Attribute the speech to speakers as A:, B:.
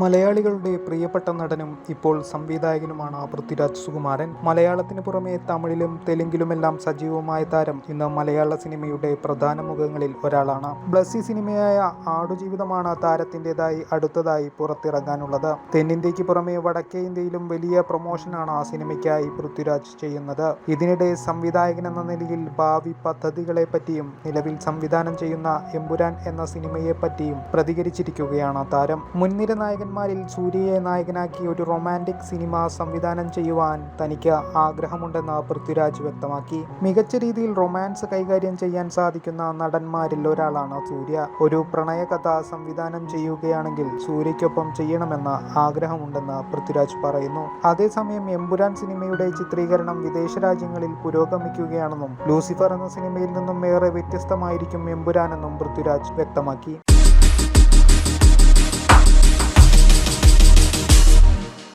A: മലയാളികളുടെ പ്രിയപ്പെട്ട നടനും ഇപ്പോൾ സംവിധായകനുമാണ് പൃഥ്വിരാജ് സുകുമാരൻ. മലയാളത്തിന് പുറമെ തമിഴിലും തെലുങ്കിലുമെല്ലാം സജീവമായ താരം ഇന്ന് മലയാള സിനിമയുടെ പ്രധാന മുഖങ്ങളിൽ ഒരാളാണ്. ബ്ലസ്സി സിനിമയായ ആടുജീവിതമാണ് താരത്തിന്റെതായി അടുത്തതായി പുറത്തിറങ്ങാനുള്ളത്. തെന്നിന്ത്യക്ക് പുറമെ വടക്കേ ഇന്ത്യയിലും വലിയ പ്രൊമോഷനാണ് ആ സിനിമയ്ക്കായി പൃഥ്വിരാജ് ചെയ്യുന്നത്. ഇതിനിടെ സംവിധായകൻ എന്ന നിലയിൽ ഭാവി പദ്ധതികളെ പറ്റിയും നിലവിൽ സംവിധാനം ചെയ്യുന്ന എമ്പുരാൻ എന്ന സിനിമയെ പറ്റിയും പ്രതികരിച്ചിരിക്കുകയാണ് താരം. മുൻനിര നായകന്മാരിൽ സൂര്യയെ നായകനാക്കി ഒരു റൊമാന്റിക് സിനിമ സംവിധാനം ചെയ്യുവാൻ തനിക്ക് ആഗ്രഹമുണ്ടെന്ന് പൃഥ്വിരാജ് വ്യക്തമാക്കി. മികച്ച രീതിയിൽ റൊമാൻസ് കൈകാര്യം ചെയ്യാൻ സാധിക്കുന്ന നടന്മാരിൽ ഒരാളാണ് സൂര്യ. ഒരു പ്രണയകഥ സംവിധാനം ചെയ്യുകയാണെങ്കിൽ സൂര്യയ്ക്കൊപ്പം ചെയ്യണമെന്ന് ആഗ്രഹമുണ്ടെന്ന് പൃഥ്വിരാജ് പറയുന്നു. അതേസമയം എമ്പുരാൻ സിനിമയുടെ ചിത്രീകരണം വിദേശ രാജ്യങ്ങളിൽ പുരോഗമിക്കുകയാണെന്നും ലൂസിഫർ എന്ന സിനിമയിൽ നിന്നും ഏറെ വ്യത്യസ്തമായിരിക്കും എമ്പുരാനെന്നും പൃഥ്വിരാജ് വ്യക്തമാക്കി.